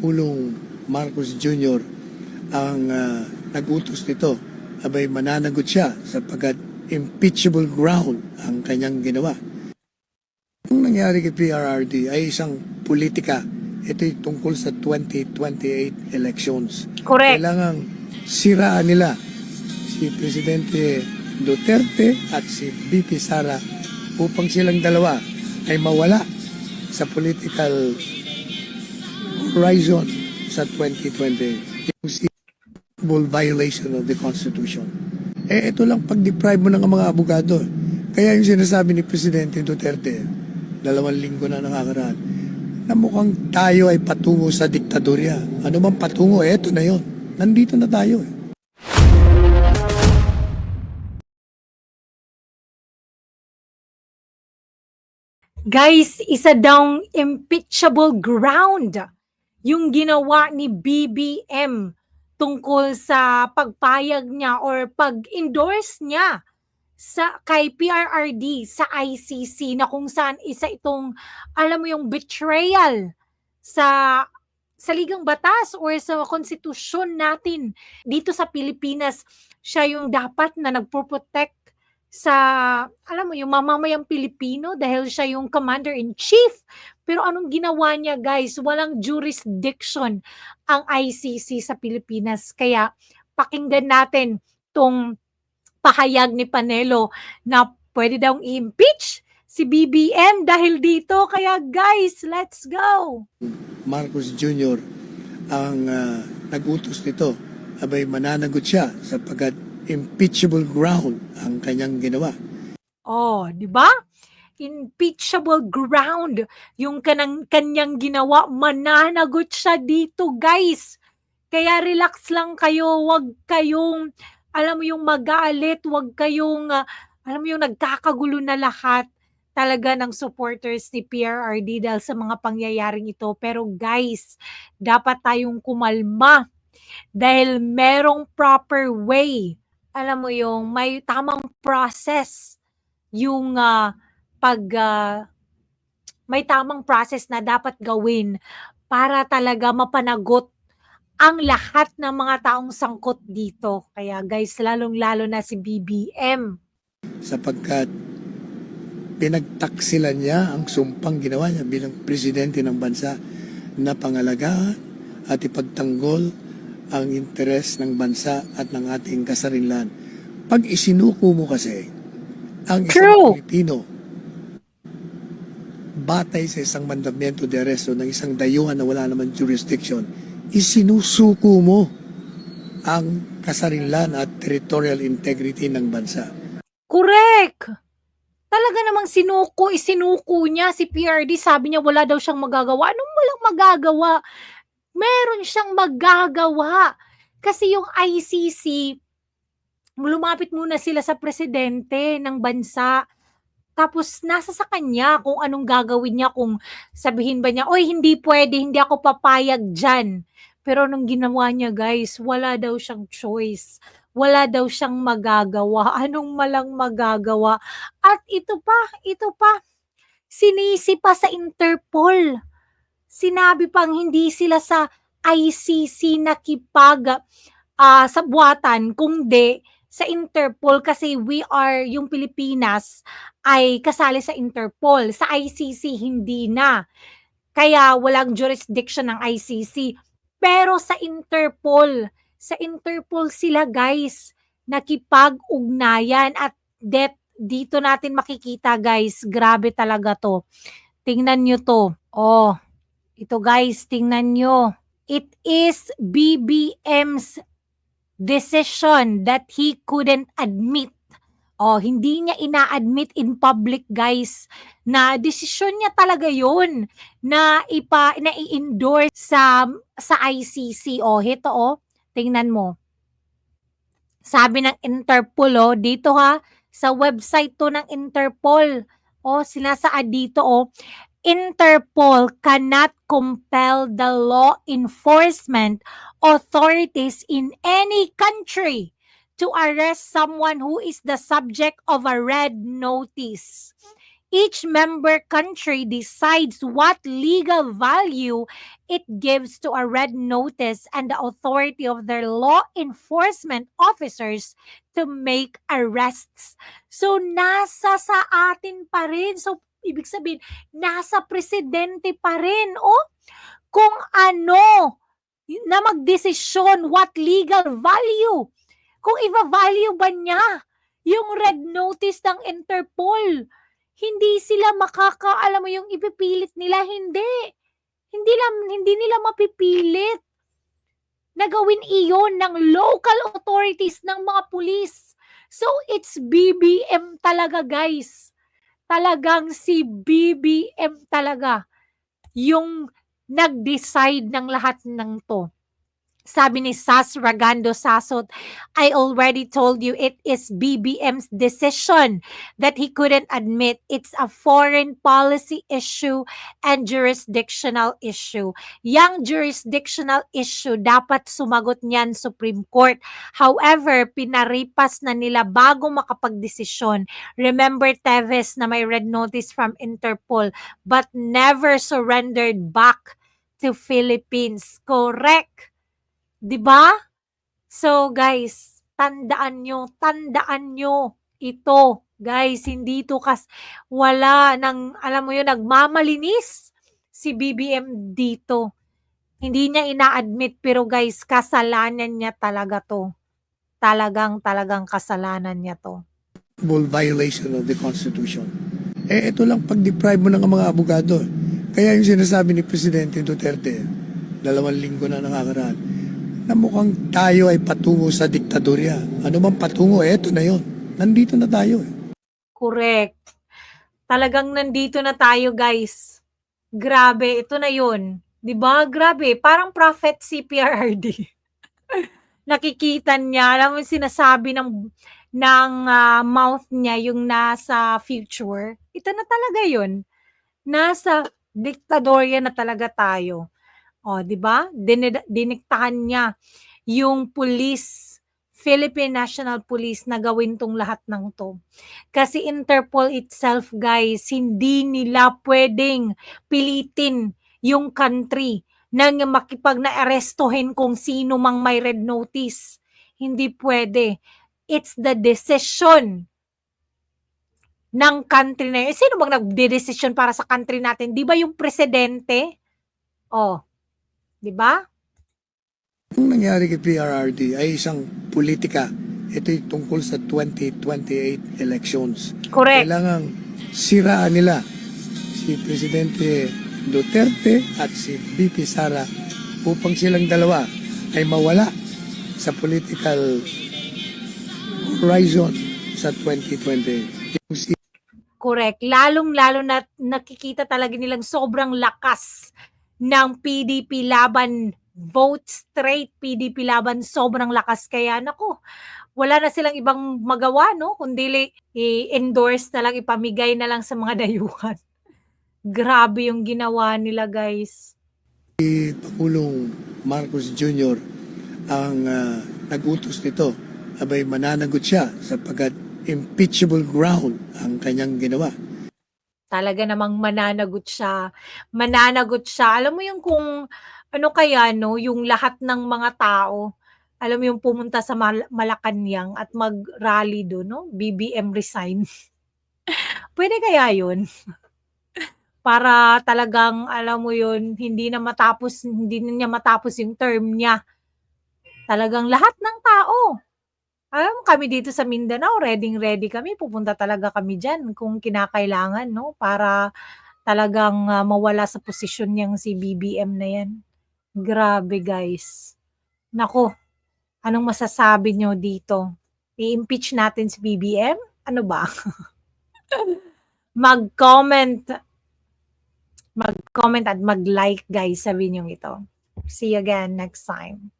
Pangulong Marcos Jr. ang ah, nag-utos nito. Abay mananagot siya sapagkat impeachable ground ang kanyang ginawa. Ang nangyari kay PRRD ay isang politika. Ito'y tungkol sa 2028 elections. Correct. Kailangang siraan nila si Presidente Duterte at si BP Sara upang silang dalawa ay mawala sa political horizon sa 2020. Yung civil violation of the Constitution. Eh, ito lang pag-deprive mo ng mga abogado. Kaya yung sinasabi ni Presidente Duterte, dalawang linggo na nakakaraan, na mukhang tayo ay patungo sa diktadorya. Ano bang patungo? Eh, ito na yon. Nandito na tayo eh. Guys, isa daw impeachable ground yung ginawa ni BBM tungkol sa pagpayag niya or pag-endorse niya sa kay PRRD sa ICC na kung saan isa itong alam mo yung betrayal sa sa ligang batas or sa konstitusyon natin dito sa Pilipinas. Siya yung dapat na nagpo-protect sa alam mo yung mamamayang Pilipino dahil siya yung commander in chief pero anong ginawa niya guys walang jurisdiction ang ICC sa Pilipinas kaya pakinggan natin tong pahayag ni Panelo na pwede daw i-impeach si BBM dahil dito kaya guys let's go Marcos Jr. ang ah, nag-utos nito. Abay mananagot siya sapagkat impeachable ground ang kanyang ginawa. Oh, 'di ba? Impeachable ground yung kanang kanyang ginawa, mananagot siya dito, guys. Kaya relax lang kayo, wag kayong alam mo yung magalit, wag kayong ah, alam mo yung nagkakagulo na lahat talaga ng supporters ni PRRD dahil sa mga pangyayaring ito. Pero guys, dapat tayong kumalma dahil merong proper way. Alam mo yung may tamang process yung ah, pag ah, may tamang process na dapat gawin para talaga mapanagot ang lahat ng mga taong sangkot dito. Kaya guys, lalong-lalo na si BBM. sapagkat pinagtaksilan niya ang sumpang ginawa niya bilang presidente ng bansa na pangalagaan at ipagtanggol ang interes ng bansa at ng ating kasarinlan. Pag isinuko mo kasi ang isang True. Pilipino batay sa isang mandamiento de arresto ng isang dayuhan na wala naman jurisdiction, isinusuko mo ang kasarinlan at territorial integrity ng bansa. Correct! Talaga namang sinuko, isinuko niya si PRD. Sabi niya wala daw siyang magagawa. Anong walang magagawa? Meron siyang magagawa. Kasi yung ICC, lumapit muna sila sa presidente ng bansa. Tapos nasa sa kanya kung anong gagawin niya, kung sabihin ba niya, oy hindi pwede, hindi ako papayag dyan. Pero nung ginawa niya guys, wala daw siyang choice. Wala daw siyang magagawa. Anong malang magagawa? At ito pa, ito pa, sinisi pa sa Interpol. Sinabi pang hindi sila sa ICC nakipag ah, sa buwatan, kundi sa Interpol kasi we are, yung Pilipinas ay kasali sa Interpol. Sa ICC, hindi na. Kaya walang jurisdiction ng ICC. Pero sa Interpol, sa Interpol sila guys, nakipag-ugnayan at det, dito natin makikita guys, grabe talaga to. Tingnan nyo to. Oh, ito guys, tingnan nyo. It is BBM's decision that he couldn't admit. Oh, hindi niya ina-admit in public, guys, na desisyon niya talaga 'yon na ipa na i-endorse sa sa ICC. Oh, ito oh, tingnan mo. Sabi ng Interpol oh, dito ha, sa website to ng Interpol. Oh, sinasaad dito oh, Interpol cannot compel the law enforcement authorities in any country to arrest someone who is the subject of a red notice. Each member country decides what legal value it gives to a red notice and the authority of their law enforcement officers to make arrests. So, nasa sa atin pa rin. So, ibig sabihin, nasa presidente pa rin. O, kung ano na magdesisyon what legal value. Kung iba-value ba niya yung red notice ng Interpol. Hindi sila makaka, alam mo yung ipipilit nila, hindi. Hindi, lang, hindi nila mapipilit na gawin iyon ng local authorities ng mga pulis. So, it's BBM talaga, guys. Talagang si BBM talaga yung nag-decide ng lahat ng to. Sabi ni Sas Ragando Sasot, I already told you it is BBM's decision that he couldn't admit it's a foreign policy issue and jurisdictional issue. Yang jurisdictional issue, dapat sumagot niyan Supreme Court. However, pinaripas na nila bago makapagdesisyon. Remember Teves na may red notice from Interpol but never surrendered back to Philippines. Correct. 'Di ba? So guys, tandaan nyo, tandaan nyo ito. Guys, hindi to kas wala nang alam mo yun nagmamalinis si BBM dito. Hindi niya ina-admit pero guys, kasalanan niya talaga to. Talagang talagang kasalanan niya to. Full violation of the Constitution. Eh, ito lang pag-deprive mo ng mga abogado. Kaya yung sinasabi ni Presidente Duterte, dalawang linggo na nakakaraan, na mukhang tayo ay patungo sa diktadorya. Ano bang patungo? Ito na yon. Nandito na tayo. eh. Correct. Talagang nandito na tayo, guys. Grabe, ito na 'yun. 'Di ba? Grabe, parang prophet si PRRD. Nakikita niya, alam mo sinasabi ng ng ah, mouth niya yung nasa future. Ito na talaga 'yun. Nasa diktadorya na talaga tayo. O, 'di ba? Dinid- diniktahan niya yung police, Philippine National Police na gawin tong lahat ng to. Kasi Interpol itself, guys, hindi nila pwedeng pilitin yung country nang makipag na-arestohin kung sino mang may red notice. Hindi pwede. It's the decision ng country na yun. Sino bang nagde-decision para sa country natin? Di ba yung presidente? Oh, di ba? Ang nangyari kay PRRD ay isang politika. Ito yung tungkol sa 2028 elections. Correct. Kailangang siraan nila si Presidente Duterte at si VP Sara upang silang dalawa ay mawala sa political horizon sa 2020. Yung si Correct. Lalong-lalo na nakikita talaga nilang sobrang lakas ng PDP laban vote straight PDP laban sobrang lakas kaya nako wala na silang ibang magawa no kundi i-endorse na lang ipamigay na lang sa mga dayuhan grabe yung ginawa nila guys Pangulong Marcos Jr. ang ah, nag-utos nito abay mananagot siya sapagkat impeachable ground ang kanyang ginawa. Talaga namang mananagot siya mananagot siya. Alam mo yung kung ano kaya no yung lahat ng mga tao alam mo yung pumunta sa Mal- Malacanang at mag-rally do no BBM resign. Pwede kaya yun? Para talagang alam mo yun hindi na matapos hindi na niya matapos yung term niya. Talagang lahat ng tao alam kami dito sa Mindanao ready ready kami. Pupunta talaga kami diyan kung kinakailangan no? Para talagang ah, mawala sa posisyon niyang si BBM na yan. Grabe guys. Nako anong masasabi nyo dito? I-impeach natin si BBM ano ba? Mag-comment. Mag-comment at mag-like guys sa video ito. See you again next time